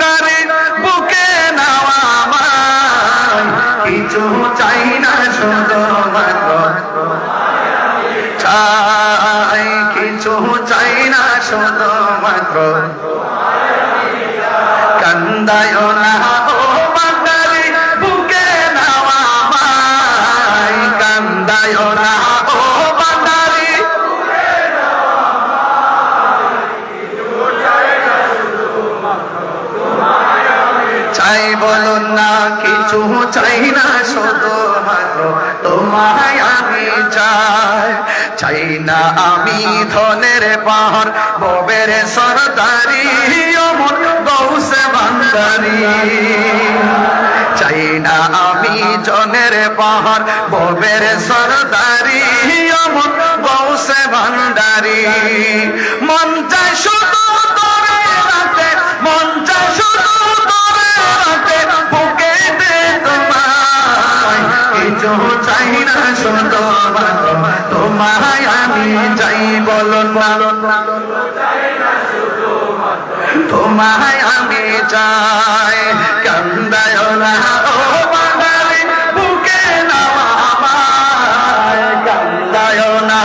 বাঙালি বুকে কিছু চাই না চাই কিছু চাই না শুধু মাত্র কান্দায় না কিছু চাই না তোমায় আমি চাই। চাই না আমি ধনের পাহাড়, ববের সরদারি, অমর গৌসে বান্দারি চাই না আমি জনের পাহাড়, ববের সরদারি, অমর গৌসে ভান্ডারি। মন চায় মাত্র তোমায় আমি তোমায় আমি চাই, কান্দায় না। ও বাঙালি, বুকে নাও আমায়, কান্দায় না।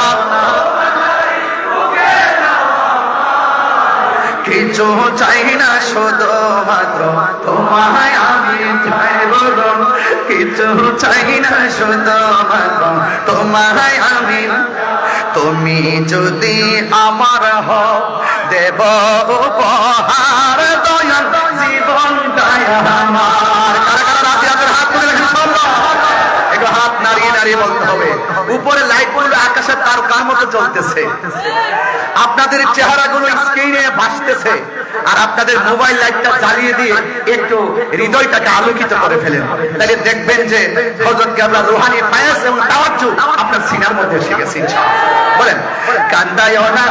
কিছু চাই না শুধু মাত্র তোমায় কিছু চাই না, শুধু তোমায় আমি, তুমি যদি আমার হও উপহার দয়াল হবে। উপরে লাইটগুলো আকাশের তার কার মতো জ্বলতেছে। আপনাদের চেহারাগুলো স্ক্রিনে ভাসতেছে। আর আপনাদের মোবাইল লাইটটা জ্বালিয়ে দিয়ে একটু হৃদয়টাকে আলোকিত করে ফেলেন। তাহলে দেখবেন যে হজরত কেবলা রুহানি ফায়াস এবং তাওয়াজ্জু আপনার সিনার মধ্যে এসে গেছে বলেন, কান্দায় না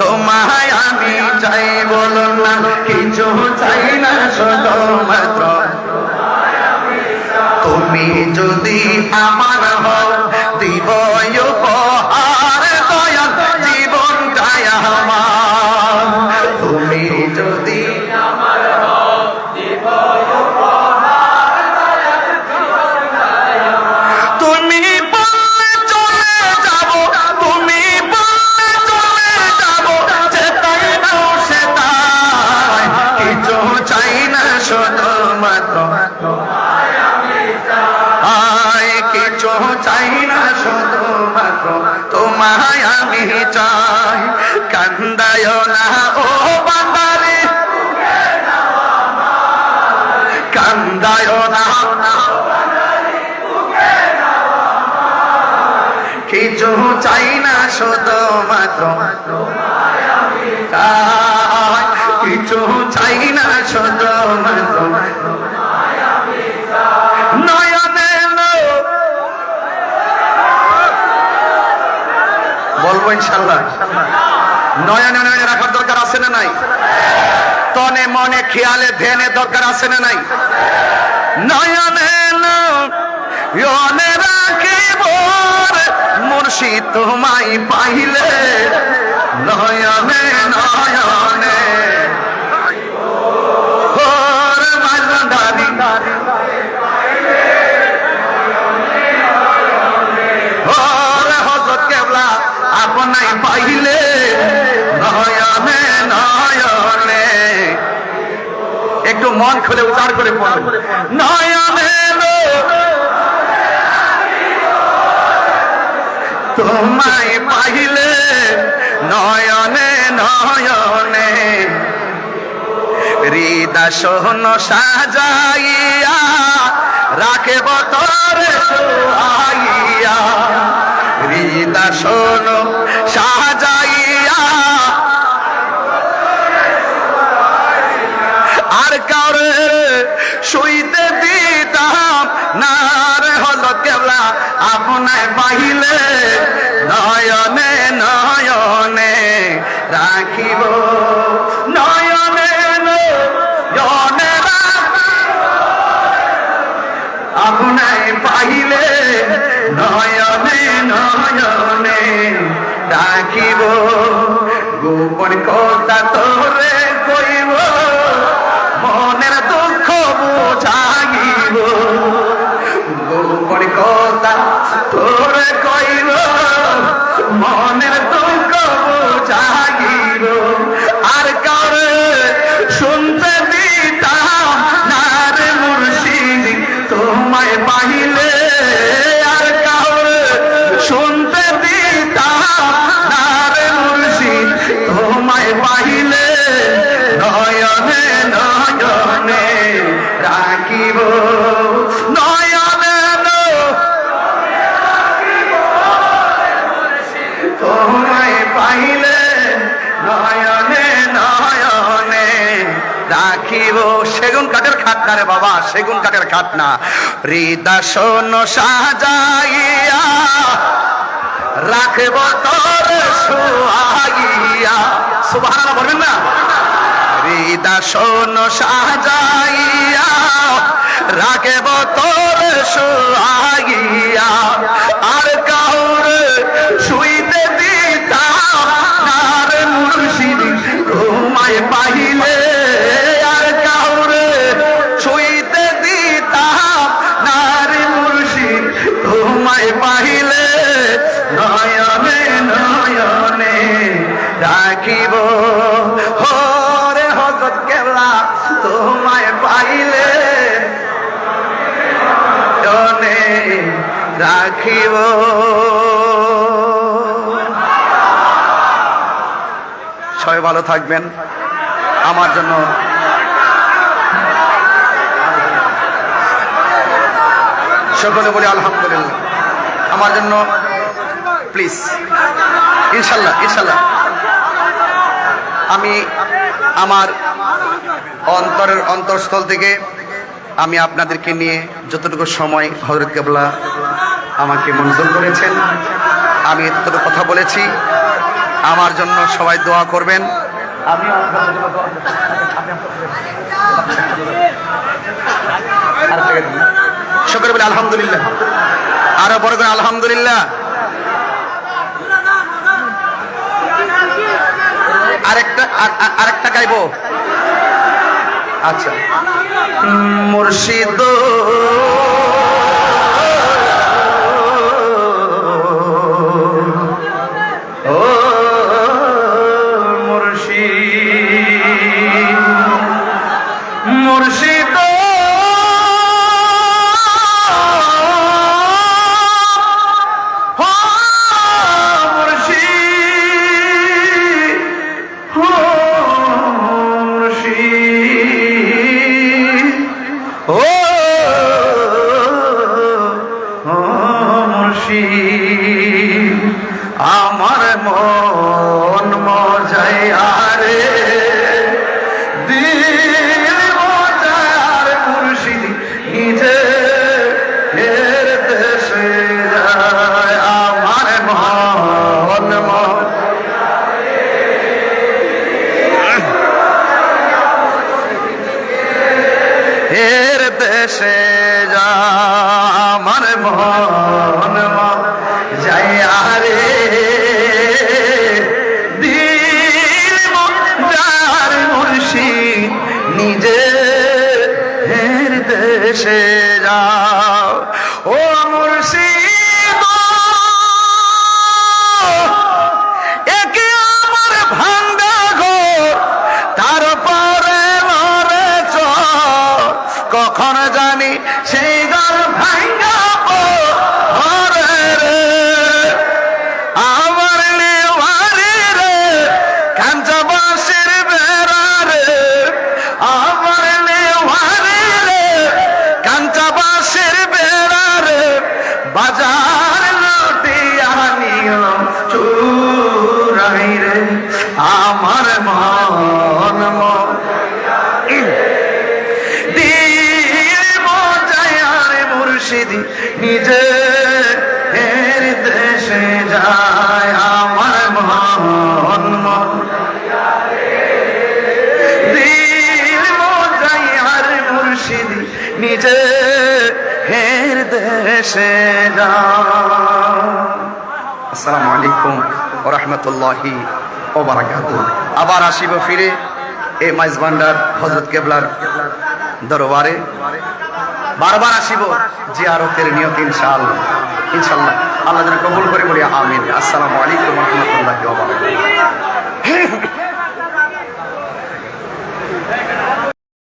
তোমায় আমি চাই, বলুন না, কিছু চাই না শুধু মাত্র। তুমি যদি আমার হও দিব কিছু চাই না শুধু কিছু চাই না শুধু নয়নে মনে খেয়ালে ধ্যানে দরকার আছে না নাই নয়নে ইয়নে রাখিব মুর্শিদ তোমায় পাইলে, নয়নে নয়নে। পাইলে, নয়নে নয়নে। একটু মন খুলে উচার করে পড়ুন। নয়নে তোমায় পাইলে নয়নে নয়নে হৃদা সোহন সাজাইয়া রাখে বতরে সোহাইয়া হৃদা সোন আপনায় পাইলে নয়নে নয়নে ডাকিব গোপন কথা তোরে। রাখিব সেগুন কাঠের খাট না রে বাবা, সেগুন কাঠের খাট না। হৃদাসন সাজাইয়া, রাখব তোর সুহাইয়া সুবহানাল্লাহ বলবেন না? হৃদাসন সাজাইয়া, রাখব তোর সুহাইয়া তোমায় পাইলে নয়নে নয়নে ডাকিব। হরে হজরত কেলা, তোমায় পাইলে নয়নে রাখিব সবাই ভালো থাকবেন। আমার জন্য সকলে বলি আলহামদুলিল্লাহ। আমার জন্য প্লিজ ইনশাল্লাহ ইনশাল্লাহ। আমি আমার অন্তরের অন্তরস্থল থেকে আমি আপনাদেরকে নিয়ে যতটুকু সময় হজরত কেবলা আমাকে মঞ্জুর করেছেন, আমি এতটুকু কথা বলেছি। আমার জন্য সবাই দোয়া করবেন। আমি সকলে বলে আলহামদুলিল্লাহ। আরও বড় করে আলহামদুলিল্লাহ। আরেকটা আর- আর- আরেকটা গাইবো। আচ্ছা। মুর্শিদ বাজার আবার আসিব ফিরে এই মাইজ ভান্ডার হজরত কেবলার দরবারে। বারবার আসিব জিয়ারতের নিয়ত ইনশাআল্লাহ। ইনশাআল্লাহ। আল্লাহ কবুল করে বলি, আমিন। আসসালামু আলাইকুম রাহমাতুল্লাহি